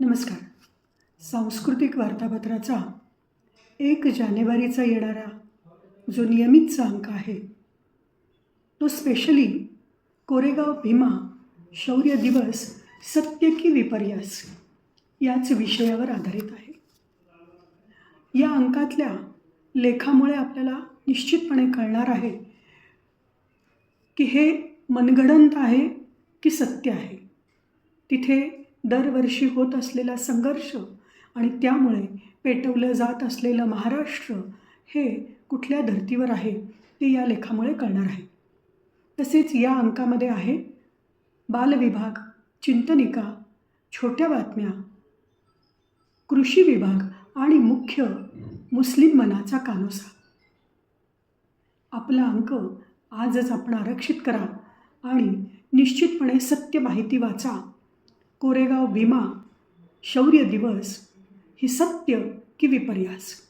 नमस्कार. सांस्कृतिक वार्तापत्राचा एक जानेवारीचा येणारा जो नियमितचा अंक आहे तो स्पेशली कोरेगाव भीमा शौर्य दिवस सत्य की विपर्यास याच विषयावर आधारित आहे. या अंकातल्या लेखामुळे आपल्याला निश्चितपणे कळणार आहे की हे मनगडंत आहे की सत्य आहे. तिथे दरवर्षी होत असलेला संघर्ष आणि त्यामुळे पेटवलं जात असलेलं महाराष्ट्र हे कुठल्या धर्तीवर आहे ते या लेखामुळे कळणार आहे. तसेच या अंकामध्ये आहे बालविभाग चिंतनिका छोट्या बातम्या कृषी विभाग आणि मुख्य मुस्लिम मनाचा कानोसा. आपला अंक आजच आपण आरक्षित करा आणि निश्चितपणे सत्य माहिती वाचा. कोरेगाव भीमा शौर्य दिवस ही सत्य की विपर्यास?